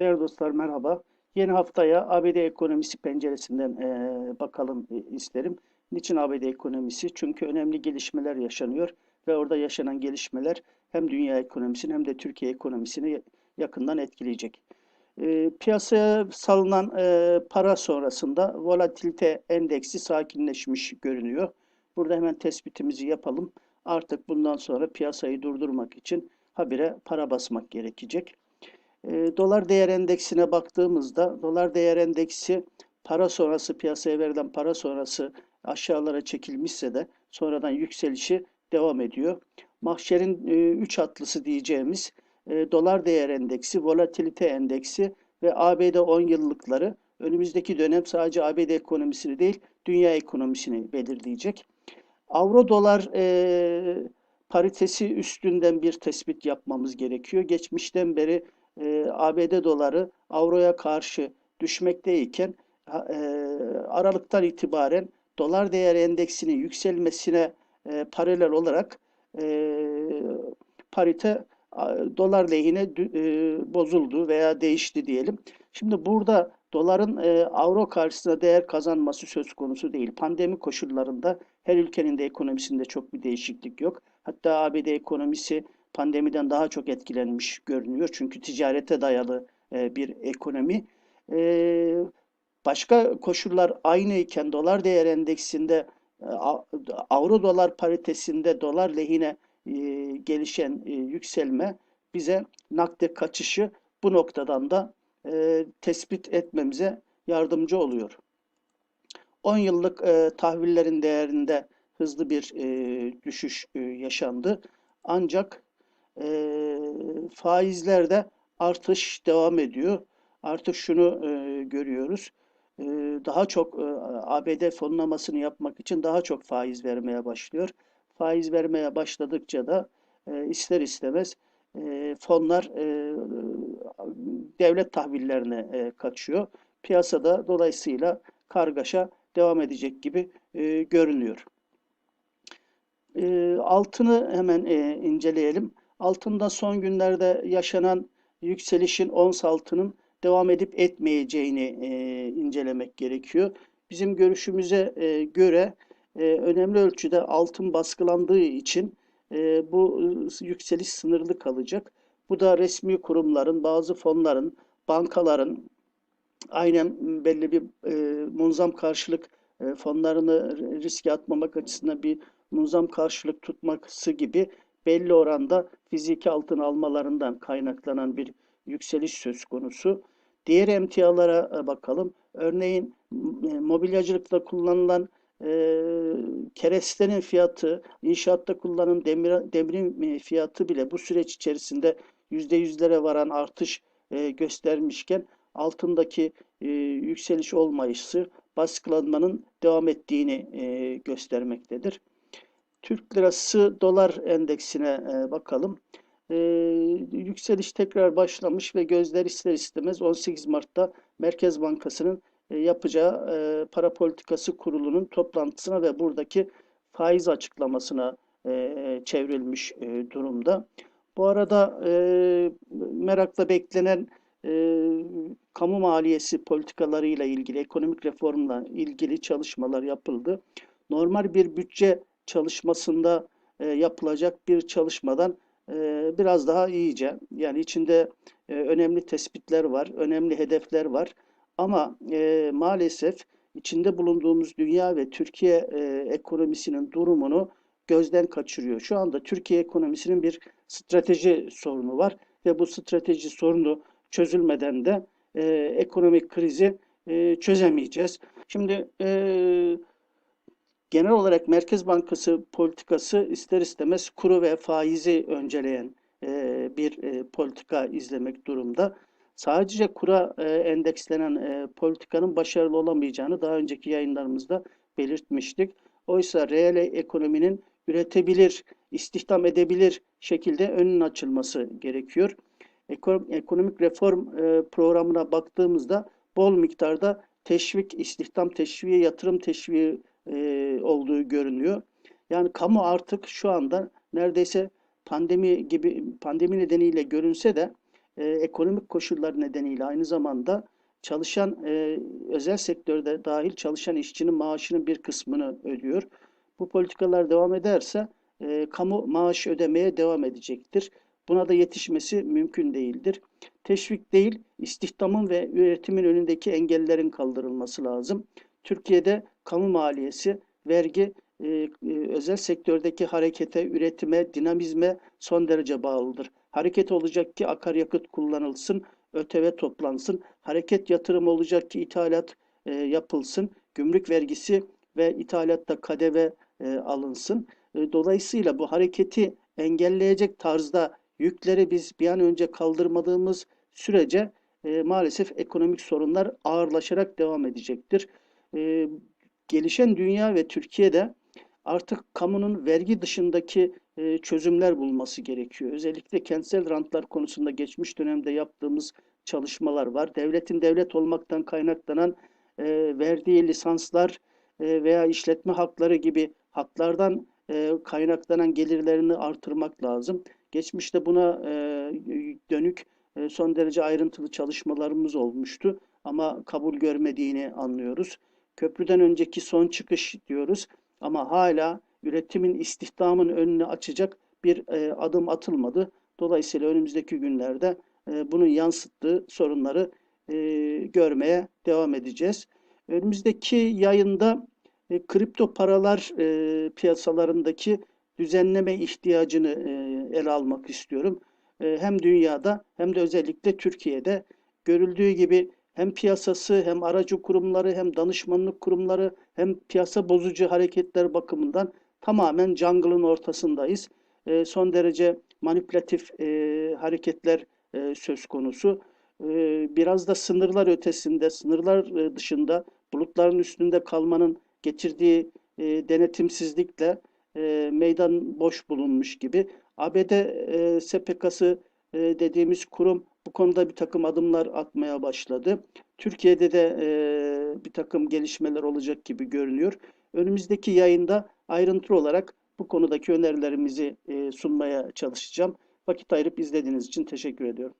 Değerli dostlar merhaba. Yeni haftaya ABD ekonomisi penceresinden eee, bakalım e, isterim. Niçin ABD ekonomisi? Çünkü önemli gelişmeler yaşanıyor ve orada yaşanan gelişmeler hem dünya ekonomisini hem de Türkiye ekonomisini yakından etkileyecek. Eee, piyasaya salınan eee, para sonrasında volatilite endeksi sakinleşmiş görünüyor. Burada hemen tespitimizi yapalım. Artık bundan sonra piyasayı durdurmak için habire para basmak gerekecek. E, dolar değer endeksine baktığımızda dolar değer endeksi para sonrası piyasaya verilen para sonrası aşağılara çekilmişse de sonradan yükselişi devam ediyor. Mahşerin 3 atlısı diyeceğimiz e, dolar değer endeksi, volatilite endeksi ve ABD 10 yıllıkları önümüzdeki dönem sadece ABD ekonomisini değil dünya ekonomisini belirleyecek. Avro dolar e, paritesi üstünden bir tespit yapmamız gerekiyor. Geçmişten beri e, ABD doları avroya karşı düşmekteyken e, Aralık'tan itibaren dolar değer endeksinin yükselmesine e, paralel olarak e, parite dolar lehine e, bozuldu veya değişti diyelim. Şimdi burada doların e, avro karşısında değer kazanması söz konusu değil. Pandemi koşullarında her ülkenin de ekonomisinde çok bir değişiklik yok. Hatta ABD ekonomisi pandemiden daha çok etkilenmiş görünüyor. Çünkü ticarete dayalı e, bir ekonomi. E, başka koşullar aynı iken dolar değer endeksinde e, avro dolar paritesinde dolar lehine gelişen yükselme bize nakde kaçışı bu noktadan da tespit etmemize yardımcı oluyor. 10 yıllık e, tahvillerin değerinde hızlı bir e, düşüş e, yaşandı. Ancak e, faizlerde artış devam ediyor. Artık şunu e, görüyoruz. E, daha çok e, ABD fonlamasını yapmak için daha çok faiz vermeye başlıyor. Faiz vermeye başladıkça da e, ister istemez e, fonlar e, devlet tahvillerine e, kaçıyor. Piyasada dolayısıyla kargaşa devam edecek gibi e, görünüyor. E, altını hemen e, inceleyelim. Altında son günlerde yaşanan yükselişin ons altının devam edip etmeyeceğini e, incelemek gerekiyor. Bizim görüşümüze e, göre e, önemli ölçüde altın baskılandığı için e, bu yükseliş sınırlı kalacak. Bu da resmi kurumların, bazı fonların, bankaların aynen belli bir e, munzam karşılık e, fonlarını riske atmamak açısından bir munzam karşılık tutması gibi belli oranda fiziki altın almalarından kaynaklanan bir yükseliş söz konusu. Diğer emtialara e, bakalım. Örneğin e, mobilyacılıkta kullanılan e, kerestenin fiyatı, inşaatta kullanılan demir, demirin e, fiyatı bile bu süreç içerisinde yüzde yüzlere varan artış e, göstermişken altındaki e, yükseliş olmayışı baskılanmanın devam ettiğini e, göstermektedir. Türk lirası dolar endeksine e, bakalım. E, yükseliş tekrar başlamış ve gözler ister istemez 18 Mart'ta Merkez Bankası'nın e, yapacağı e, para politikası kurulunun toplantısına ve buradaki faiz açıklamasına e, çevrilmiş e, durumda. Bu arada e, merakla beklenen e, kamu maliyesi politikalarıyla ilgili, ekonomik reformla ilgili çalışmalar yapıldı. Normal bir bütçe çalışmasında e, yapılacak bir çalışmadan e, biraz daha iyice, yani içinde e, önemli tespitler var, önemli hedefler var. Ama e, maalesef içinde bulunduğumuz dünya ve Türkiye e, ekonomisinin durumunu gözden kaçırıyor. Şu anda Türkiye ekonomisinin bir strateji sorunu var ve bu strateji sorunu çözülmeden de e, ekonomik krizi e, çözemeyeceğiz. Şimdi e, genel olarak Merkez Bankası politikası ister istemez kuru ve faizi önceleyen e, bir e, politika izlemek durumda. Sadece kura e, endekslenen politikanın başarılı olamayacağını daha önceki yayınlarımızda belirtmiştik. Oysa reel ekonominin üretebilir, istihdam edebilir şekilde önün açılması gerekiyor. Ekonomik reform programına baktığımızda bol miktarda teşvik, istihdam teşviği, yatırım teşviği e, olduğu görünüyor. Yani kamu artık şu anda neredeyse pandemi gibi pandemi nedeniyle görünse de e, ekonomik koşullar nedeniyle aynı zamanda çalışan e, özel sektörde dahil çalışan işçinin maaşının bir kısmını ödüyor. Bu politikalar devam ederse e, kamu maaş ödemeye devam edecektir. Buna da yetişmesi mümkün değildir. Teşvik değil, istihdamın ve üretimin önündeki engellerin kaldırılması lazım. Türkiye'de kamu maliyesi, vergi e, e, özel sektördeki harekete, üretime, dinamizme son derece bağlıdır. Hareket olacak ki akaryakıt kullanılsın, ÖTV toplansın. Hareket yatırım olacak ki ithalat e, yapılsın. Gümrük vergisi ve ithalatta KDV e, alınsın. E, dolayısıyla bu hareketi engelleyecek tarzda yükleri biz bir an önce kaldırmadığımız sürece e, maalesef ekonomik sorunlar ağırlaşarak devam edecektir. E, gelişen dünya ve Türkiye'de artık kamunun vergi dışındaki e, çözümler bulması gerekiyor. Özellikle kentsel rantlar konusunda geçmiş dönemde yaptığımız çalışmalar var. Devletin devlet olmaktan kaynaklanan e, verdiği lisanslar e, veya işletme hakları gibi haklardan kaynaklanan gelirlerini artırmak lazım. Geçmişte buna dönük son derece ayrıntılı çalışmalarımız olmuştu ama kabul görmediğini anlıyoruz. Köprüden önceki son çıkış diyoruz ama hala üretimin istihdamın önünü açacak bir e, adım atılmadı. Dolayısıyla önümüzdeki günlerde e, bunun yansıttığı sorunları e, görmeye devam edeceğiz. Önümüzdeki yayında e, kripto paralar e, piyasalarındaki düzenleme ihtiyacını e, ele almak istiyorum. E, hem dünyada hem de özellikle Türkiye'de görüldüğü gibi hem piyasası hem aracı kurumları hem danışmanlık kurumları hem piyasa bozucu hareketler bakımından tamamen jungle'ın ortasındayız. E, son derece manipülatif e, hareketler e, söz konusu. E, biraz da sınırlar ötesinde, sınırlar e, dışında bulutların üstünde kalmanın getirdiği e, denetimsizlikle e, meydan boş bulunmuş gibi. ABD e, SPK'sı e, dediğimiz kurum bu konuda bir takım adımlar atmaya başladı. Türkiye'de de e, bir takım gelişmeler olacak gibi görünüyor. Önümüzdeki yayında ayrıntılı olarak bu konudaki önerilerimizi e, sunmaya çalışacağım. Vakit ayırıp izlediğiniz için teşekkür ediyorum.